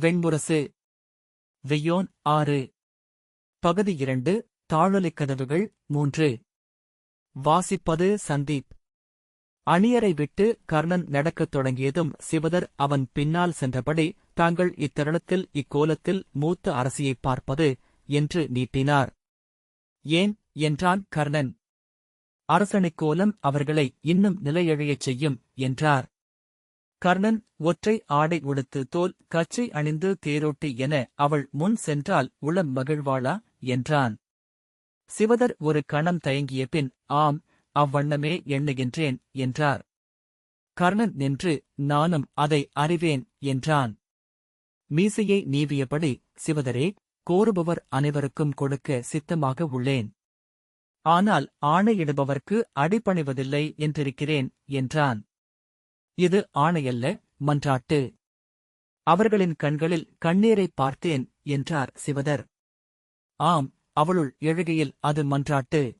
வெண்முரசு வெயோன் ஆறு. பகுதி இரண்டு தாழொலிக் கதவுகள் மூன்று. வாசிப்பது சந்தீப். அணியரை விட்டு கர்ணன் நடக்கத் தொடங்கியதும் சிவதர் அவன் பின்னால் சென்றபடி தாங்கள் இத்தருணத்தில் இக்கோலத்தில் மூத்த அரசியைப் பார்ப்பது என்று நீட்டினார். ஏன் என்றான் கர்ணன். அரசனைக் கோலம் அவர்களை இன்னும் நிலையழையச் செய்யும் என்றார். கர்ணன் ஒற்றை ஆடை உடுத்து தோல் கச்சை அணிந்து தேரோட்டி என அவள் முன் சென்றால் உளம் மகிழ்வாளா? என்றான். சிவதர் ஒரு கணம் தயங்கிய பின் ஆம் அவ்வண்ணமே எண்ணுகின்றேன் என்றார். கர்ணன் நின்று நானும் அதை அறிவேன் என்றான். மீசையை நீவியபடி சிவதரே கோருபவர் அனைவருக்கும் கொடுக்க சித்தமாக உள்ளேன். ஆனால் ஆணையிடுபவர்க்கு அடிபணிவதில்லை என்றிருக்கிறேன் என்றான். இது ஆணையல்ல மன்றாட்டு. அவர்களின் கண்களில் கண்ணீரைப் பார்த்தேன் என்றார் சிவதர். ஆம் அவளுள் எழுகையில் அது மன்றாட்டு.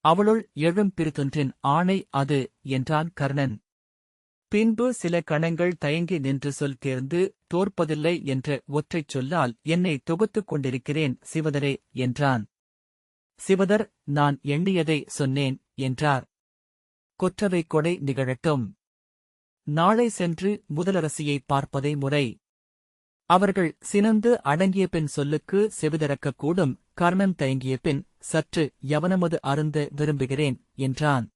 அவளுள் எழும் பிரிதொன்றின் ஆணை அது என்றான் கர்ணன். பின்பு சில கணங்கள் தயங்கி நின்று சொல் தேர்ந்து தோற்பதில்லை என்ற ஒற்றைச் சொல்லால் என்னை தொகுத்துக் கொண்டிருக்கிறேன் சிவதரே என்றான். சிவதர் நான் எண்ணியதை சொன்னேன் என்றார். கொற்றவை கொடை நிகழட்டும். நாளை சென்று முதலரசியைப் பார்ப்பதே முறை. அவர்கள் சினந்து அடங்கிய பின் சொல்லுக்கு செவிதறக்கக்கூடும் கர்ணன் தயங்கிய பின் சற்று யவனமது அருந்த விரும்புகிறேன் என்றான்.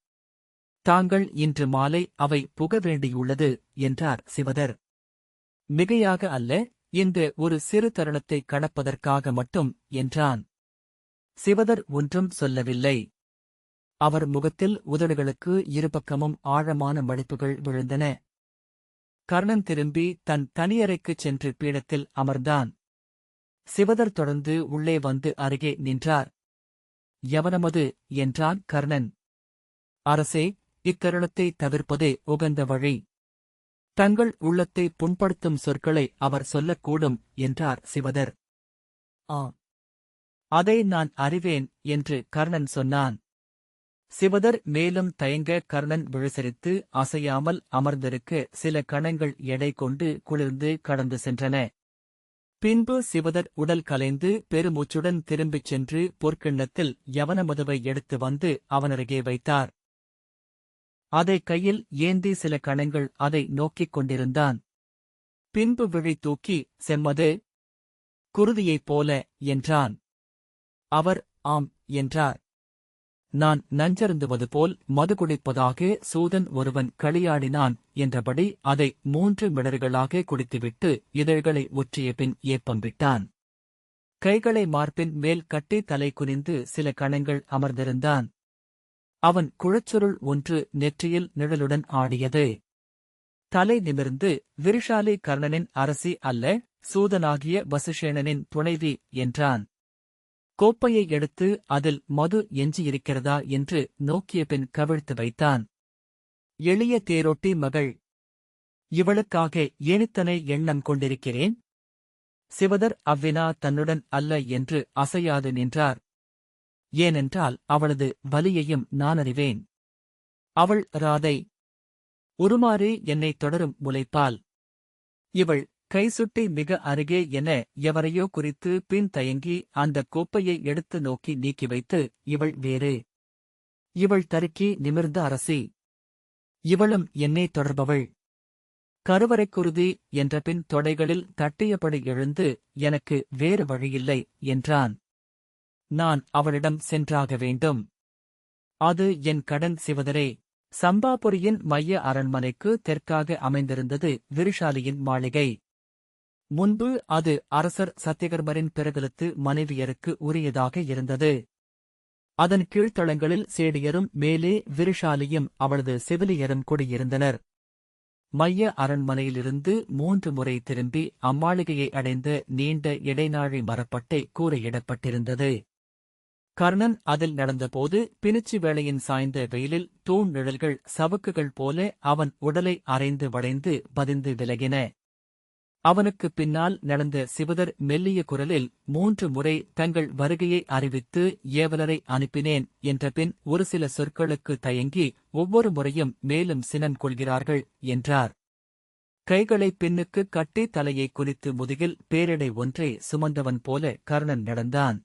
தாங்கள் இன்று மாலை அவை புக வேண்டியுள்ளது என்றார் சிவதர். மிகையாக அல்ல இந்த ஒரு சிறு தருணத்தை கடப்பதற்காக மட்டும் என்றான். சிவதர் ஒன்றும் சொல்லவில்லை. அவர் முகத்தில் உதடுகளுக்கு இருபக்கமும் ஆழமான மடிப்புகள் விழுந்தன. கர்ணன் திரும்பி தன் தனியறைக்குச் சென்று பீடத்தில் அமர்ந்தான். சிவதர் தொடர்ந்து உள்ளே வந்து அருகே நின்றார். யவனமது என்றான் கர்ணன். அரசே இத்தருணத்தை தவிர்ப்பதே உகந்த வழி. தங்கள் உள்ளத்தை புண்படுத்தும் சொற்களை அவர் சொல்லக்கூடும் என்றார் சிவதர். ஆ அதை நான் அறிவேன் என்று கர்ணன் சொன்னான். சிவதர் மேலும் தயங்க கர்ணன் விழுசரித்து அசையாமல் அமர்ந்திருக்க சில கணங்கள் எடை கொண்டு குளிர்ந்து கடந்து சென்றன. பின்பு சிவதர் உடல் கலைந்து பெருமூச்சுடன் திரும்பிச் சென்று பொற்கிண்ணத்தில் யவனமதுவை எடுத்து வந்து அவனருகே வைத்தார். அதை கையில் ஏந்தி சில கணங்கள் அதை நோக்கிக் கொண்டிருந்தான். பின்பு விழி தூக்கி செம்மது குருதியைப் போல என்றான். அவர் ஆம் என்றார். நான் நஞ்சருந்துவது போல் மது குடிப்பதாக சூதன் ஒருவன் களியாடினான் என்றபடி அதை மூன்று மிடர்களாக குடித்துவிட்டு இதழ்களை ஒற்றிய பின் ஏப்பம் விட்டான். கைகளை மார்பின் மேல் கட்டி தலை குனிந்து சில கணங்கள் அமர்ந்திருந்தான். அவன் குழச்சுருள் ஒன்று நெற்றியில் நிழலுடன் ஆடியது. தலை நிமிர்ந்து விருஷாலி கர்ணனின் அரசி அல்ல சூதனாகிய வசுஷேணனின் துணைவி என்றான். கோப்பையை எடுத்து அதில் மது எஞ்சியிருக்கிறதா என்று நோக்கிய பின் கவிழ்த்து வைத்தான். எளிய தேரொட்டி மகள் இவளுக்காக ஏனித்தனை எண்ணம் கொண்டிருக்கிறேன். சிவதர் அவ்வினா தன்னுடன் அல்ல என்று அசையாது நின்றார். ஏனென்றால் அவளது வலியையும் நான் அறிவேன். அவள் ராதை உருமாறி என்னை தொடரும் முளைப்பால் இவள் கைசுட்டி மிக அருகே என எவரையோ குறித்து பின் தயங்கி அந்த கோப்பையை எடுத்து நோக்கி நீக்கி வைத்து இவள் வேறு. இவள் தருக்கி நிமிர்ந்த அரசி. இவளும் என்னை தொடர்பவள். கருவறைக்குருதி என்ற பின் தொடைகளில் தட்டியபடி எழுந்து எனக்கு வேறு வழியில்லை என்றான். நான் அவளிடம் சென்றாக வேண்டும். அது என் கடன் சிவதரே. சம்பாபுரியின் மைய அரண்மனைக்கு தெற்காக அமைந்திருந்தது விருஷாலியின் மாளிகை. முன்பு அது அரசர் சத்தியகர்மரின் பிறகுலத்து மனைவியருக்கு உரியதாக இருந்தது. அதன் கீழ்த்தளங்களில் சேடியரும் மேலே விருஷாலியும் அவளது செவிலியரும் குடியிருந்தனர். மைய அரண்மனையிலிருந்து மூன்று முறை திரும்பி அம்மாளிகையை அடைந்த நீண்ட இடைநாழி மரப்பட்டை கூரையிடப்பட்டிருந்தது. கர்ணன் அதில் நடந்தபோது பினிச்சு வேளையின் சாய்ந்த வெயிலில் தூண் நிழல்கள் சவுக்குகள் போல அவன் உடலை அரைந்து வளைந்து பதிந்து விலகின. அவனுக்குப் பின்னால் நடந்த சிவதர் மெல்லிய குரலில் மூன்று முறை தங்கள் வருகையை அறிவித்து ஏவலரை அனுப்பினேன் என்ற பின் ஒரு சில சொற்களுக்கு தயங்கி ஒவ்வொரு முறையும் மேலும் சினம் கொள்கிறார்கள் என்றார். கைகளை பின்னுக்கு கட்டி தலையை குறித்து முதுகில் பேரிடை ஒன்றை சுமந்தவன் போல கர்ணன் நடந்தான்.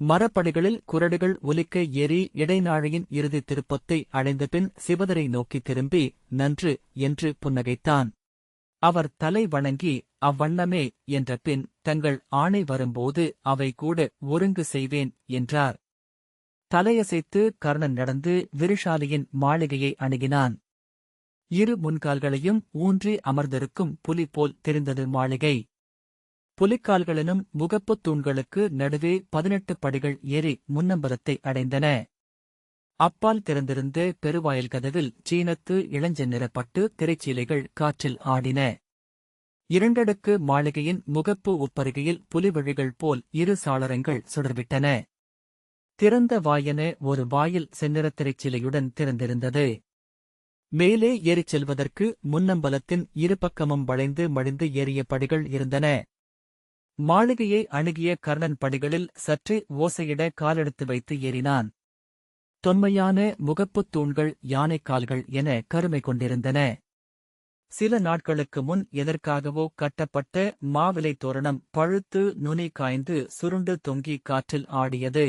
மரப்படிகளில் குரடுகள் ஒலிக்க ஏறி இடைநாழையின் இறுதி திருப்பத்தை அடைந்தபின் சிவதரை நோக்கி திரும்பி நன்று என்று புன்னகைத்தான். அவர் தலை வணங்கி அவ்வண்ணமே என்ற பின் தங்கள் ஆணை வரும்போது அவை கூட ஒருங்கு செய்வேன் என்றார். தலையசைத்து கர்ணன் நடந்து விருஷாலியின் மாளிகையை அணுகினான். இரு முன்கால்களையும் ஊன்றி அமர்ந்திருக்கும் புலி போல் தெரிந்தது மாளிகை. புலிக்கால்களினும் முகப்புத் தூண்களுக்கு நடுவே பதினெட்டு படிகள் ஏறி முன்னம்பலத்தை அடைந்தன. அப்பால் திறந்திருந்த பெருவாயில் கதவில் சீனத்து இளஞ்ச நிறப்பட்டு திரைச்சீலைகள் காற்றில் ஆடின. இரண்டடுக்கு மாளிகையின் முகப்பு உப்பருகையில் புலிவழிகள் போல் இரு சாளரங்கள் சுடர்விட்டன. திறந்த வாயென ஒரு வாயில் செந்நிறத் திரைச்சீலையுடன் திறந்திருந்தது. மேலே ஏறிச் செல்வதற்கு முன்னம்பலத்தின் இருபக்கமும் வளைந்து மடிந்து ஏறிய படிகள் இருந்தன. மாளிகையை அணுகிய கர்ணன் படிகளில் சற்றே ஓசையிட காலெடுத்து வைத்து ஏறினான். தொன்மையான முகப்புத் தூண்கள் யானைக் கால்கள் என கருமை கொண்டிருந்தன. சில நாட்களுக்கு முன் எதற்காகவோ கட்டப்பட்ட மாவிலை தோரணம் பழுத்து நுனி காய்ந்து சுருண்டு தொங்கி காற்றில் ஆடியது.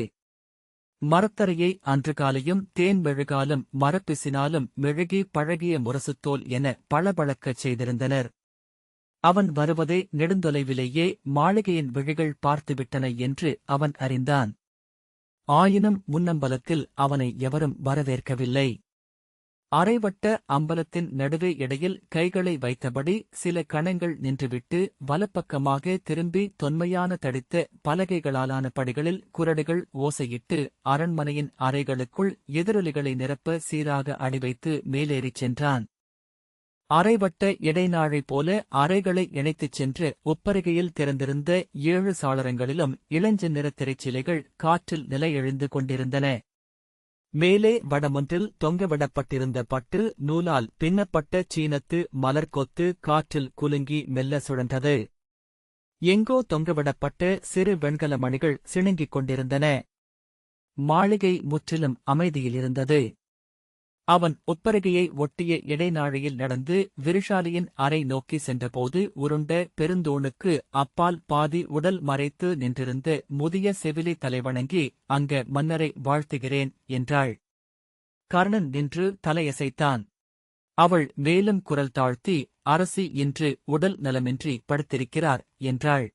மரத்தரையை அன்று காலையும் தேன் மெழுகாலும் மரப்பிசினாலும் மெழுகி பழகிய முரசுத்தோல் என பளபளக்கச் செய்திருந்தனர். அவன் வருவதை நெடுந்தொலைவிலேயே மாளிகையின் விழிகள் பார்த்துவிட்டன என்று அவன் அறிந்தான். ஆயினும் முன்னம்பலத்தில் அவனை எவரும் வரவேற்கவில்லை. அரைவட்ட அம்பலத்தின் நடுவே இடையில் கைகளை வைத்தபடி சில கணங்கள் நின்றுவிட்டு வலப்பக்கமாக திரும்பி தொன்மையான தடித்த பலகைகளாலான படிகளில் குரடுகள் ஓசையிட்டு அரண்மனையின் அறைகளுக்குள் எதிரொலிகளை நிரப்ப சீராக அடிவைத்து மேலேறிச் சென்றான். அரைவட்ட இடைநாழை போல அறைகளை இணைத்துச் சென்று உப்பருகையில் திறந்திருந்த ஏழு சாளரங்களிலும் இளஞ்செந்நிற திரைச்சிலைகள் காற்றில் நிலையெழுந்து கொண்டிருந்தன. மேலே வடமொன்றில் தொங்கவிடப்பட்டிருந்த பட்டு நூலால் பின்னப்பட்ட சீனத்து மலர்கொத்து காற்றில் குலுங்கி மெல்ல சுழன்றது. எங்கோ தொங்கவிடப்பட்ட சிறு வெண்கல மணிகள் சிணுங்கிக் கொண்டிருந்தன. மாளிகை முற்றிலும் அமைதியிலிருந்தது. அவன் உட்பருகையை ஒட்டிய இடைநாழியில் நடந்து விருஷாலியின் அறை நோக்கி சென்றபோது உருண்ட பெருந்தோணுக்கு அப்பால் பாதி உடல் மறைத்து நின்றிருந்த முதிய செவிலி தலைவணங்கி அங்க மன்னரை வாழ்த்துகிறேன் என்றாள். கர்ணன் நின்று தலையசைத்தான். அவள் மேலும் குரல் தாழ்த்தி அரசி இன்று உடல் நலமின்றி படுத்திருக்கிறார் என்றாள்.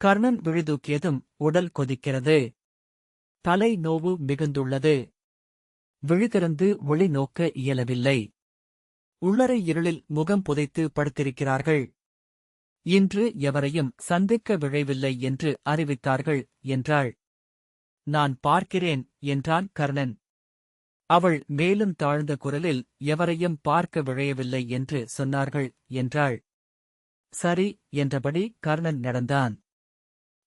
கர்ணன் விழிதூக்கியதும் உடல் கொதிக்கிறது. தலை நோவு மிகுந்துள்ளது. விழிதிறந்து ஒளி நோக்க இயலவில்லை. உள்ளறை இருளில் முகம் புதைத்து படுத்திருக்கிறார்கள். இன்று எவரையும் சந்திக்க விழைவில்லை என்று அறிவித்தார்கள் என்றாள். நான் பார்க்கிறேன் என்றான் கர்ணன். அவள் மேலும் தாழ்ந்த குரலில் எவரையும் பார்க்க விழையவில்லை என்று சொன்னார்கள் என்றாள். சரி என்றபடி கர்ணன் நடந்தான்.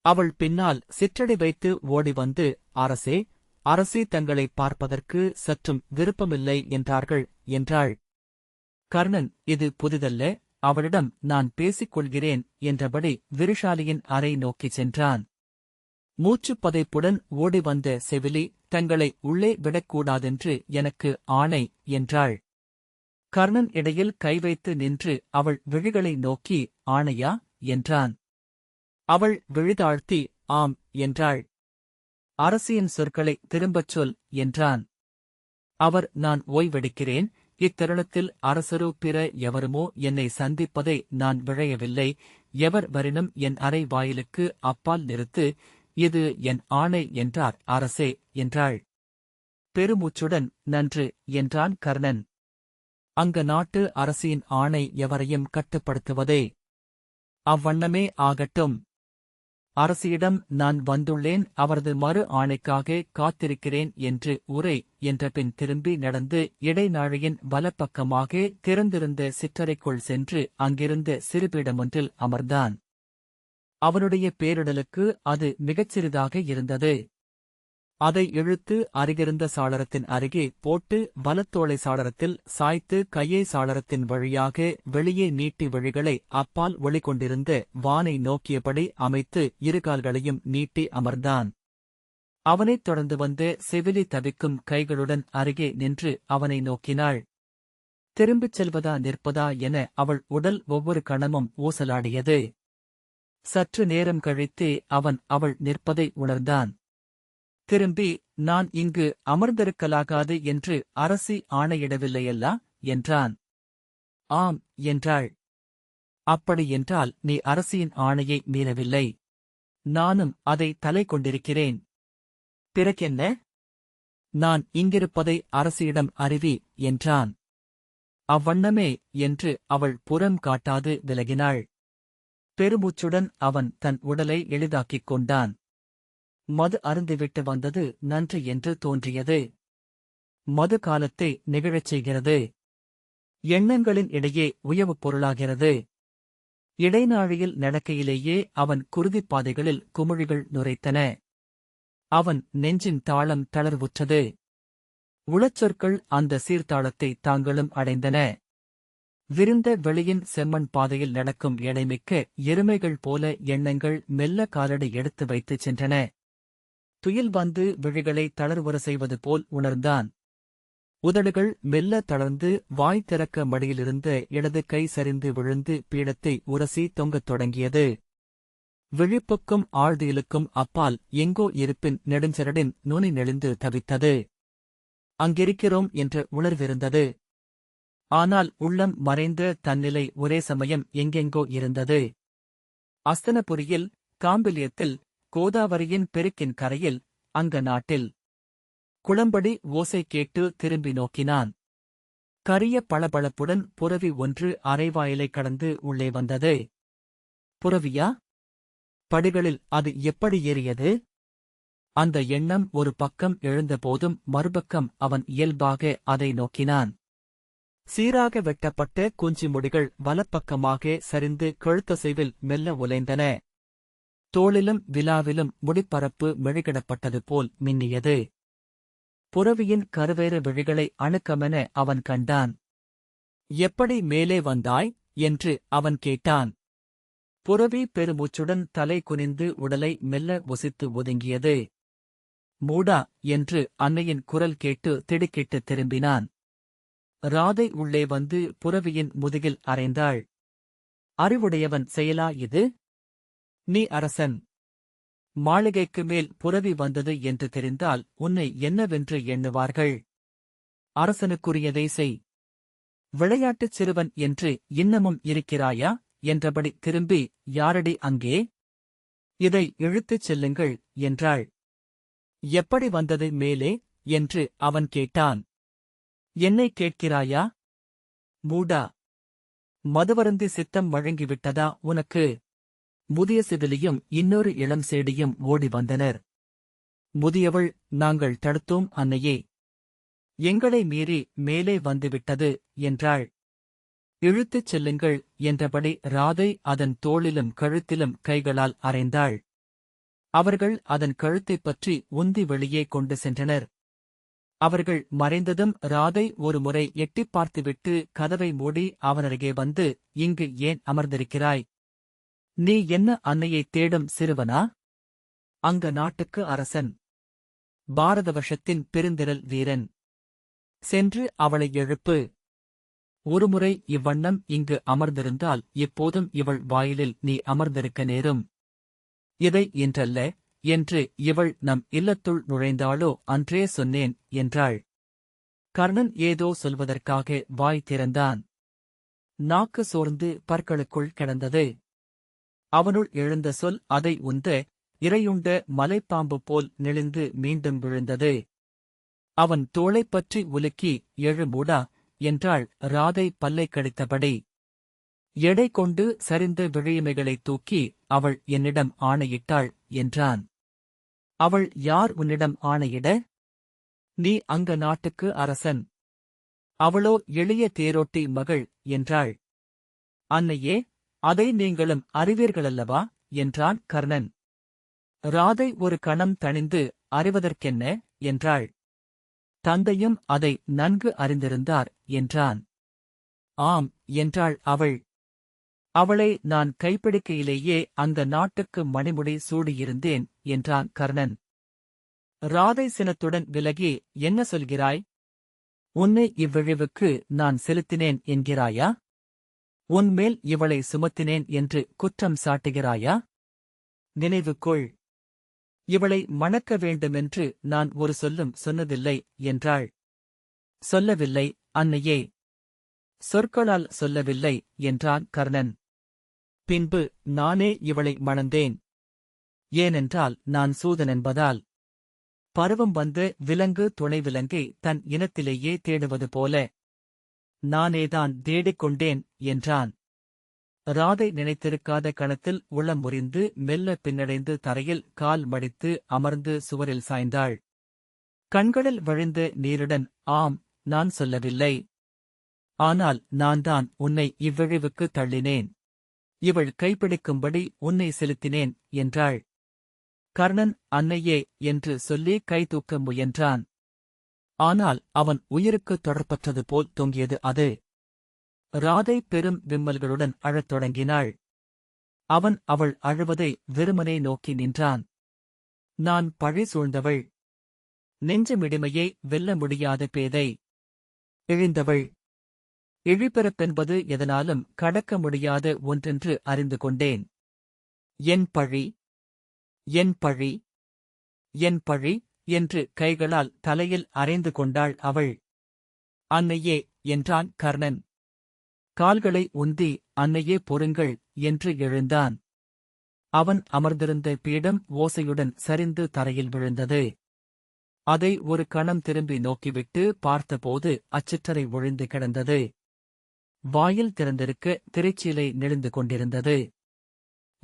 அவள் பின்னால் சிற்றடி வைத்து ஓடி வந்து அரசே அரசி தங்களை பார்ப்பதற்கு சற்றும் விருப்பமில்லை என்றார்கள் என்றாள். கர்ணன் இது புதிதல்ல அவளிடம் நான் பேசிக் கொள்கிறேன் என்றபடி விருஷாலியின் அறை நோக்கிச் சென்றான். மூச்சுப் பதைப்புடன் ஓடி வந்த செவிலி தங்களை உள்ளே விடக்கூடாதென்று எனக்கு ஆணை என்றாள். கர்ணன் இடையில் கை வைத்து நின்று அவள் விழிகளை நோக்கி ஆணையா? என்றான். அவள் விழிதாழ்த்தி ஆம் என்றாள். அரசியின் சொற்களை திரும்பச் சொல் என்றான். அவர் நான் ஓய்வெடுக்கிறேன். இத்தருணத்தில் அரசரோ பிற எவருமோ என்னை சந்திப்பதை நான் விழையவில்லை. எவர் வரினும் என் அறை வாயிலுக்கு அப்பால் நிறுத்து இது என் ஆணை என்றார். அரசே என்றாள். பெருமூச்சுடன் நன்று என்றான் கர்ணன். அங்க நாட்டு அரசியின் ஆணை எவரையும் கட்டுப்படுத்துவதே? அவ்வண்ணமே ஆகட்டும். அரசியிடம் நான் வந்துள்ளேன் அவரது மறு ஆணைக்காக காத்திருக்கிறேன் என்று உரை என்ற பின் திரும்பி நடந்து இடைநாழியின் வலப்பக்கமாக திறந்திருந்த சிற்றறைக்குள் சென்று அங்கிருந்த சிறுபீடமொன்றில் அமர்ந்தான். அவனுடைய பேரிடலுக்கு அது மிகச் சிறிதாக இருந்தது. அதை இழுத்து அருகிருந்த சாளரத்தின் அருகே போட்டு வலத்தோலை சாளரத்தில் சாய்த்து கையை சாளரத்தின் வழியாக வெளியே நீட்டி வழிகளை அப்பால் ஒளிகொண்டிருந்த வானை நோக்கியபடி அமைத்து இருகால்களையும் நீட்டி அமர்ந்தான். அவனைத் தொடர்ந்து வந்து செவிலி தவிக்கும் கைகளுடன் அருகே நின்று அவனை நோக்கினாள். திரும்பிச் செல்வதா நிற்பதா? என அவள் உடல் ஒவ்வொரு கணமும் ஊசலாடியது. சற்று நேரம் கழித்தே அவன் அவள் நிற்பதை உணர்ந்தான். திரும்பி நான் இங்கு அமர்ந்திருக்கலாகாது என்று அரசி ஆணையிடவில்லையல்லா? என்றான். ஆம் என்றாள். அப்படியென்றால் நீ அரசியின் ஆணையை மீறவில்லை. நானும் அதை தலை கொண்டிருக்கிறேன். பிறகென்ன? நான் இங்கிருப்பதை அரசியிடம் அறிவி என்றான். அவ்வண்ணமே என்று அவள் புறம் காட்டாது விலகினாள். பெருமூச்சுடன் அவன் தன் உடலை எளிதாக்கிக் கொண்டான். மது அருந்துவிட்டு வந்தது நன்று என்று தோன்றியது. மது காலத்தை நிகழச் செய்கிறது. எண்ணங்களின் இடையே உயவுப் பொருளாகிறது. இடைநாழியில் நடக்கையிலேயே அவன் குருதிப் பாதைகளில் குமிழிகள் நுரைத்தன. அவன் நெஞ்சின் தாளம் தளர்வுற்றது. உளச்சொற்கள் அந்த சீர்தாளத்தை தாங்களும் அடைந்தன. விருந்த வெளியின் செம்மண் பாதையில் நடக்கும் எடைமிக்க எருமைகள் போல எண்ணங்கள் மெல்ல காலடி எடுத்து வைத்துச் சென்றன. துயில் வந்து விழிகளை தளர்வுற செய்வது போல் உணர்ந்தான். உதடுகள் மெல்ல தளர்ந்து வாய் திறக்க மடியிலிருந்த இடது கை சரிந்து விழுந்து பீடத்தை உரசி தொங்கத் தொடங்கியது. விழிப்புக்கும் ஆழ்தியலுக்கும் அப்பால் எங்கோ இருப்பின் நெடுஞ்சரடின் நுனி நெளிந்து தவித்தது. அங்கிருக்கிறோம் என்ற உணர்விருந்தது. ஆனால் உள்ளம் மறைந்த தன்னிலை ஒரே சமயம் எங்கெங்கோ இருந்தது. அஸ்தனபுரியில் காம்பிலியத்தில் கோதாவரியின் பெருக்கின் கரையில் அங்க நாட்டில். குளம்படி ஓசை கேட்டு திரும்பி நோக்கினான். கரிய பளபளப்புடன் புரவி ஒன்று அரைவாயிலை கடந்து உள்ளே வந்தது. புரவியா படிகளில் அது எப்படி ஏறியது? அந்த எண்ணம் ஒரு பக்கம் எழுந்தபோதும் மறுபக்கம் அவன் இயல்பாக அதை நோக்கினான். சீராக வெட்டப்பட்ட குஞ்சி முடிகள் வலப்பக்கமாக சரிந்து கழுத்தசைவில் மெல்ல உலைந்தன. தோளிலும் விலாவிலும் முடிப்பரப்பு மெழுகிடப்பட்டது போல் மின்னியது. புரவியின் கருவேறு விழிகளை அணுக்கமென அவன் கண்டான். எப்படி மேலே வந்தாய்? என்று அவன் கேட்டான். புரவி பெருமூச்சுடன் தலை குனிந்து உடலை மெல்ல ஒசித்து ஒதுங்கியது. மூடா என்று அன்னையின் குரல் கேட்டு திடுக்கிட்டு திரும்பினான். ராதை உள்ளே வந்து புரவியின் முதுகில் அறைந்தாள். அறிவுடையவன் செயலா இது? நீ அரசன். மாளிகைக்கு மேல் புரவி வந்தது என்று தெரிந்தால் உன்னை என்னவென்று எண்ணுவார்கள்? அரசனுக்குரியதை செய். விளையாட்டுச் சிறுவன் என்று இன்னமும் இருக்கிறாயா? என்றபடி திரும்பி யாரடி அங்கே? இதை இழுத்துச் செல்லுங்கள் என்றாள். எப்படி வந்தது மேலே? என்று அவன் கேட்டான். என்னை கேட்கிறாயா? மூடா. மதுவருந்தி சித்தம் வழங்கிவிட்டதா உனக்கு? முதிய சிவிலியும் இன்னொரு இளம் சேடியும் ஓடி வந்தனர். முதியவள் நாங்கள் தடுத்தோம் அன்னையே. எங்களை மீறி மேலே வந்துவிட்டது என்றாள். இழுத்துச் செல்லுங்கள் என்றபடி ராதை அதன் தோளிலும் கழுத்திலும் கைகளால் அறைந்தாள். அவர்கள் அதன் கழுத்தைப் பற்றி உந்தி வெளியே கொண்டு சென்றனர். அவர்கள் மறைந்ததும் ராதை ஒருமுறை எட்டிப் பார்த்துவிட்டு கதவை மூடி அவனருகே வந்து இங்கு ஏன் அமர்ந்திருக்கிறாய்? நீ என்ன அன்னையைத் தேடும் சிறுவனா? அங்க நாட்டுக்கு அரசன். பாரத வருஷத்தின் பெருந்திரல் வீரன். சென்று அவளை எழுப்பு. ஒருமுறை இவ்வண்ணம் இங்கு அமர்ந்திருந்தால் எப்போதும் இவள் வாயிலில் நீ அமர்ந்திருக்க நேரும். இதை என்றல்ல என்று இவள் நம் இல்லத்துள் நுழைந்தாளோ அன்றே சொன்னேன் என்றாள். கர்ணன் ஏதோ சொல்வதற்காக வாய் திறந்தான். நாக்கு சோர்ந்து பற்களுக்குள் கிடந்தது. அவனுள் எழுந்த சொல் அதை உந்த இரையுண்ட மலைப்பாம்பு போல் நெளிந்து மீண்டும் விழுந்தது. அவன் தோளைப் பற்றி உலுக்கி எழு மூடா என்றாள் ராதை பல்லை கடித்தபடி. எடை கொண்டு சரிந்த விழியமைகளைத் தூக்கி அவள் என்னிடம் ஆணையிட்டாள் என்றான். அவள் யார் உன்னிடம் ஆணையிட? நீ அங்க நாட்டுக்கு அரசன். அவளோ எளிய தேரோட்டி மகள் என்றாள். அன்னையே அதை நீங்களும் அறிவீர்களல்லவா? என்றான் கர்ணன். ராதை ஒரு கணம் தணிந்து அறிவதற்கென்ன? என்றாள். தந்தையும் அதை நன்கு அறிந்திருந்தார் என்றான். ஆம் என்றாள் அவள். அவளை நான் கைப்பிடிக்கையிலேயே அந்த நாட்டுக்கு மணிமுடி சூடியிருந்தேன் என்றான் கர்ணன். ராதை சினத்துடன் விலகி என்ன சொல்கிறாய்? உன்னை இவ்விழிவுக்கு நான் செலுத்தினேன் என்கிறாயா? உன்மேல் இவளை சுமத்தினேன் என்று குற்றம் சாட்டுகிறாயா? நினைவுக்குள் இவளை மணக்க வேண்டுமென்று நான் ஒரு சொல்லும் சொன்னதில்லை என்றாள். சொல்லவில்லை அன்னையே. சொற்களால் சொல்லவில்லை என்றான் கர்ணன். பின்பு நானே இவளை மணந்தேன். ஏனென்றால் நான் சூதன் என்பதால். பருவம் வந்து விலங்கு துணை விலங்கை தன் இனத்திலேயே தேடுவது போல. நானேதான் தேடிக் கொண்டேன் என்றான். ராதை நினைத்திருக்காத கணத்தில் உளம் முறிந்து மெல்ல பின்னடைந்து தரையில் கால் மடித்து அமர்ந்து சுவரில் சாய்ந்தாள். கண்களில் வழிந்த நீருடன் ஆம் நான் சொல்லவில்லை. ஆனால் நான்தான் உன்னை இவ்விழிவுக்கு தள்ளினேன். இவள் கைப்பிடிக்கும்படி உன்னை செலுத்தினேன் என்றாள். கர்ணன் அன்னையே என்று சொல்லி கை தூக்க முயன்றான். ஆனால் அவன் உயிருக்கு தொடர்பற்றது போல் தொங்கியது அது. ராதை பெரும் விம்மல்களுடன் அழத் தொடங்கினாள். அவன் அவள் அழுவதை வெறுமனே நோக்கி நின்றான். நான் பழி சூழ்ந்தவள். நெஞ்சமிடிமையை வெல்ல முடியாத பேதை. இழிந்தவள் இழிபிறப்பென்பது எதனாலும் கடக்க முடியாத ஒன்றென்று அறிந்து கொண்டேன். என் பழி. என் பழி. என் பழி. என்று கைகளால் தலையில் அரைந்து கொண்டாள் அவள். அன்னையே என்றான் கர்ணன். கால்களை உந்தி அன்னையே பொறுங்கள் என்று எழுந்தான். அவன் அமர்ந்திருந்த பீடம் ஓசையுடன் சரிந்து தரையில் விழுந்தது. அதை ஒரு கணம் திரும்பி நோக்கிவிட்டு பார்த்தபோது அச்சிற்றரை ஒழிந்து கிடந்தது. வாயில் திறந்திருக்க திரைச்சீலை நெளிந்து கொண்டிருந்தது.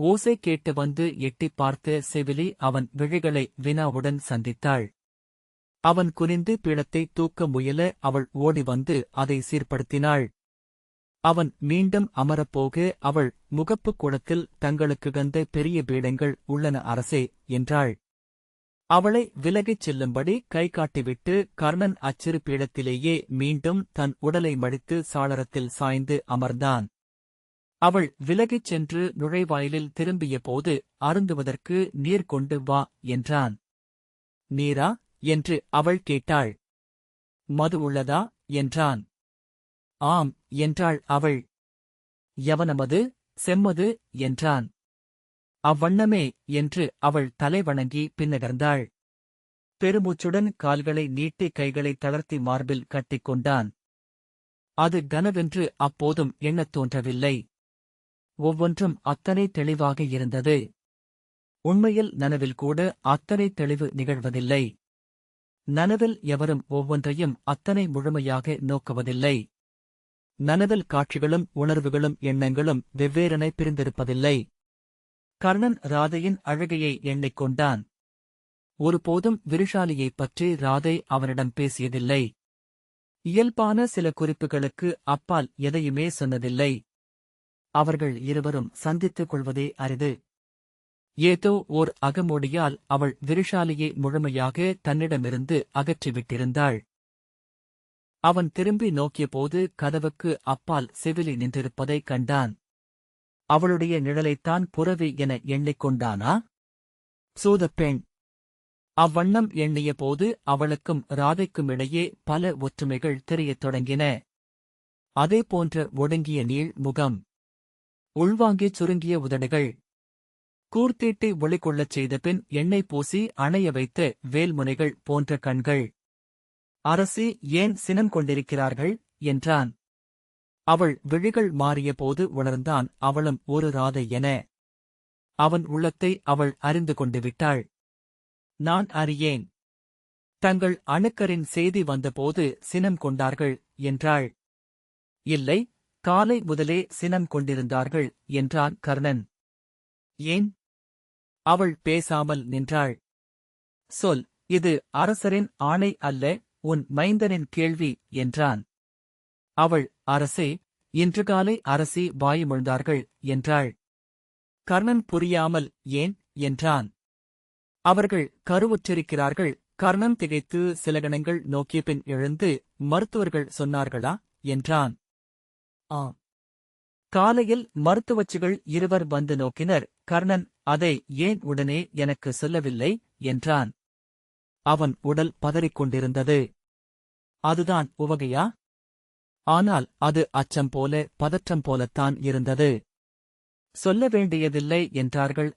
ஓசை கேட்டு வந்து எட்டிப் பார்த்த செவிலி அவன் விழிகளை வினாவுடன் சந்தித்தாள். அவன் குனிந்து பீடத்தை தூக்க முயல அவள் ஓடி வந்து அதை சீர்படுத்தினாள். அவன் மீண்டும் அமரப்போக அவள் முகப்புக் குளத்தில் தங்களுக்கு கந்த பெரிய பீடங்கள் உள்ளன அரசே என்றாள். அவளை விலகிச் செல்லும்படி கை காட்டிவிட்டு கர்ணன் அச்சிறு பீடத்திலேயே மீண்டும் தன் உடலை மடித்து சாளரத்தில் சாய்ந்து அமர்ந்தான். அவள் விலகிச் சென்று நுழைவாயிலில் திரும்பிய போது அருந்துவதற்கு நீர் கொண்டு வா என்றான். நீரா? என்று அவள் கேட்டாள். மது உள்ளதா? என்றான். ஆம் என்றாள் அவள். யவனமது? செம்மது என்றான். அவ்வண்ணமே என்று அவள் தலை வணங்கி பின்னகர்ந்தாள் பெருமூச்சுடன் கால்களை நீட்டி கைகளை தளர்த்தி மார்பில் கட்டிக்கொண்டான் அது கனவென்று அப்போதும் எண்ணத் தோன்றவில்லை. ஒவ்வொன்றும் அத்தனை தெளிவாக இருந்தது. உண்மையில் நனவில் கூட அத்தனை தெளிவு நிகழ்வதில்லை. நனவில் எவரும் ஒவ்வொன்றையும் அத்தனை முழுமையாக நோக்குவதில்லை. நனவில் காட்சிகளும் உணர்வுகளும் எண்ணங்களும் வெவ்வேறென பிரிந்திருப்பதில்லை. கர்ணன் ராதையின் அழகையை எண்ணிக்கொண்டான் ஒருபோதும் விருஷாலியைப் பற்றி ராதை அவனிடம் பேசியதில்லை. இயல்பான சில குறிப்புகளுக்கு அப்பால் எதையுமே சொன்னதில்லை. அவர்கள் இருவரும் சந்தித்துக் கொள்வதே அரிது. ஏதோ ஓர் அகமொழியால் அவள் விருஷாலியை முழுமையாக தன்னிடமிருந்து அகற்றிவிட்டிருந்தாள். அவன் திரும்பி நோக்கியபோது கதவுக்கு அப்பால் செவிலி நின்றிருப்பதைக் கண்டான். அவளுடைய நிழலைத்தான் புறவி என எண்ணிக்கொண்டானா? சூதப்பெண் அவ்வண்ணம் எண்ணியபோது அவளுக்கும் ராதைக்கும் இடையே பல ஒற்றுமைகள் தெரியத் தொடங்கின. அதே போன்ற ஒடுங்கிய நீள் முகம். உள்வாங்கிச் சுருங்கிய உதடுகள். கூர்த்தீட்டை ஒளிகொள்ளச் செய்த பின் எண்ணெய் பூசி அணைய வைத்த வேல்முனைகள் போன்ற கண்கள். அரசி ஏன் சினம் கொண்டிருக்கிறார்கள்? என்றான். அவள் விழிகள் மாறியபோது உணர்ந்தான் அவளும் ஒரு ராதை என. அவன் உள்ளத்தை அவள் அறிந்து கொண்டு விட்டாள். நான் அறியேன். தங்கள் அணுக்கரின் செய்தி வந்தபோது சினம் கொண்டார்கள் என்றாள். இல்லை காலை முதலே சினம் கொண்டிருந்தார்கள் என்றான் கர்ணன். ஏன்? அவள் பேசாமல் நின்றாள். சொல் இது அரசரின் ஆணை அல்ல உன் மைந்தனின் கேள்வி என்றான். அவள் அரசே இன்று காலை அரசி வாயுமிழ்ந்தார்கள் என்றாள். கர்ணன் புரியாமல் ஏன்? என்றான். அவர்கள் கருவுற்றிருக்கிறார்கள் கர்ணன் திகைத்து சில கணங்கள் நோக்கிய பின் எழுந்து மருத்துவர்கள் சொன்னார்களா? என்றான். ஆம். காலையில் மருத்துவச்சிகள் இருவர் வந்து நோக்கினர் கர்ணன் அதை ஏன் உடனே எனக்கு சொல்லவில்லை? என்றான். அவன் உடல் பதறிக் கொண்டிருந்தது அதுதான் உவகையா? ஆனால் அது அச்சம் போல பதற்றம் போலத்தான் இருந்தது. சொல்ல வேண்டியதில்லை என்றார்கள்